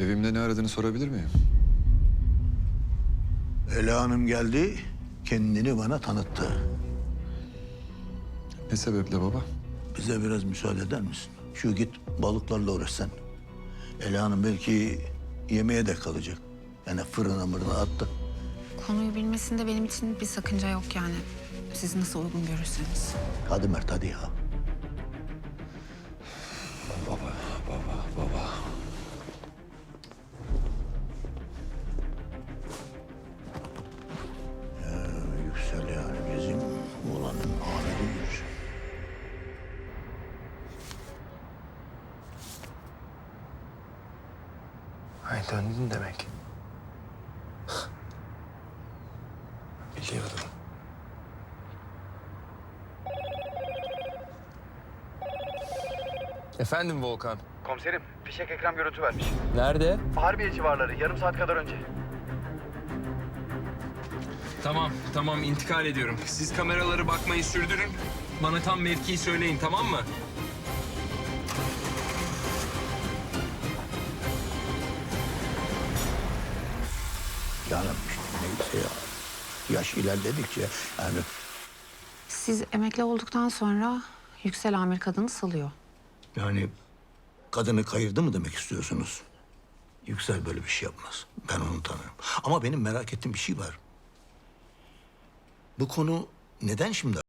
Evimde ne aradığını sorabilir miyim? Ela Hanım geldi, kendini bana tanıttı. Ne sebeple baba? Bize biraz müsaade eder misin? Şu git balıklarla uğraş sen. Ela Hanım belki yemeğe de kalacak. Yani fırına mırına attı. Konuyu bilmesinde benim için bir sakınca yok yani. Siz nasıl uygun görürseniz. Hadi Mert hadi ya. Ay döndün demek. Biliyordum. Efendim Volkan. Komiserim, fişek ekran görüntü vermiş. Nerede? Harbiye civarları, yarım saat kadar önce. Tamam, tamam intikal ediyorum. Siz kameraları bakmayı sürdürün. Bana tam mevkiyi söyleyin, tamam mı? İşte neyse ya. Yaş ilerledikçe yani Siz emekli olduktan sonra Yüksel Amir kadını salıyor. yani kadını kayırdı mı demek istiyorsunuz? Yüksel böyle bir şey yapmaz. Ben onu tanırım. Ama benim merak ettiğim bir şey var. Bu konu neden şimdi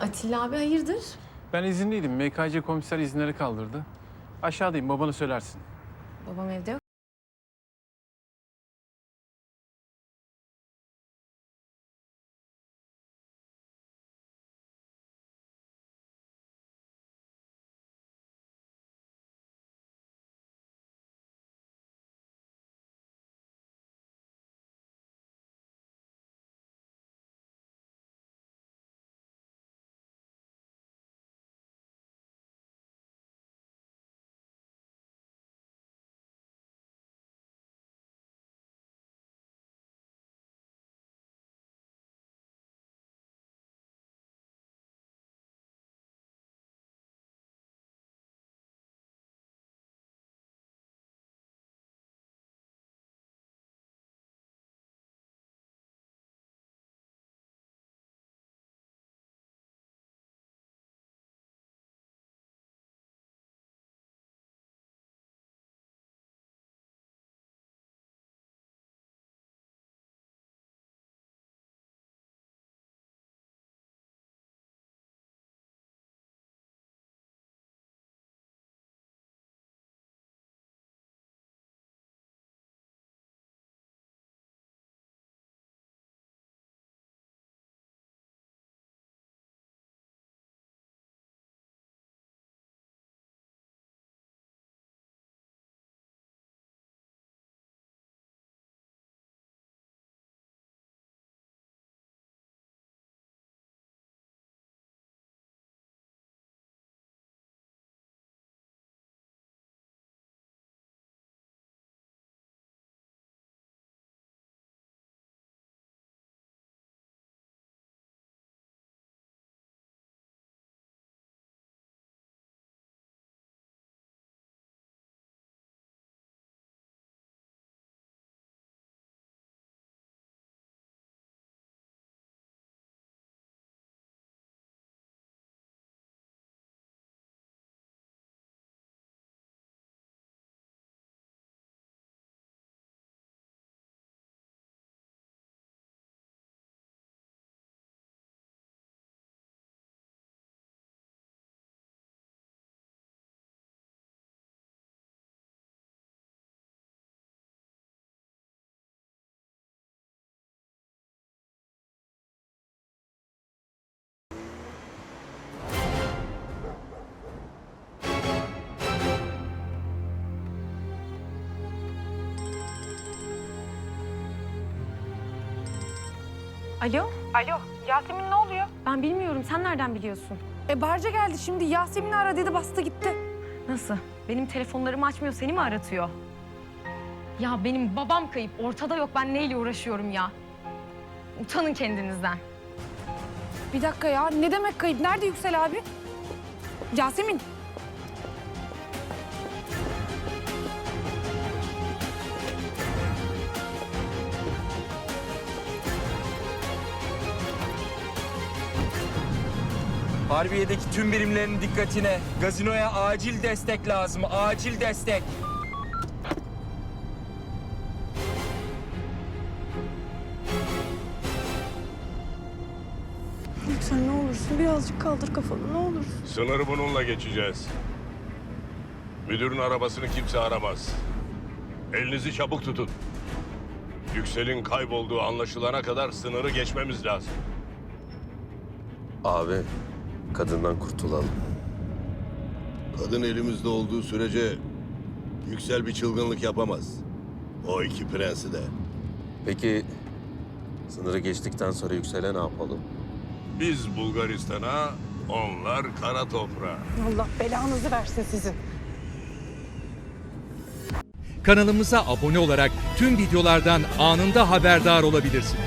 Atilla abi hayırdır? Ben izinliydim. MKC komiser izinleri kaldırdı. Aşağıdayım. Babanı söylersin. Babam evde yok. Alo? Alo, Yasemin ne oluyor? Ben bilmiyorum. Sen nereden biliyorsun? E Barca geldi şimdi. Yasemin'i ara dedi, bastı gitti. Nasıl? Benim telefonlarımı açmıyor. Seni mi aratıyor? Ya benim babam kayıp. Ortada yok. Ben neyle uğraşıyorum ya? Utanın kendinizden. Bir dakika ya, ne demek kayıp? Nerede Yüksel abi? Yasemin, Harbiye'deki tüm birimlerin dikkatine. Gazinoya acil destek lazım. Acil destek. lütfen ne olursun birazcık kaldır kafanı ne olur. Sınırı bununla geçeceğiz. Müdürün arabasını kimse aramaz. Elinizi çabuk tutun. Yüksel'in kaybolduğu anlaşılana kadar sınırı geçmemiz lazım. Abi, kadından kurtulalım. Kadın elimizde olduğu sürece Yüksel bir çılgınlık yapamaz. O iki prensi de. Peki, sınırı geçtikten sonra yüksele ne yapalım? Biz Bulgaristan'a, onlar kara toprağa. Allah belanızı versin sizin. Kanalımıza abone olarak tüm videolardan anında haberdar olabilirsiniz.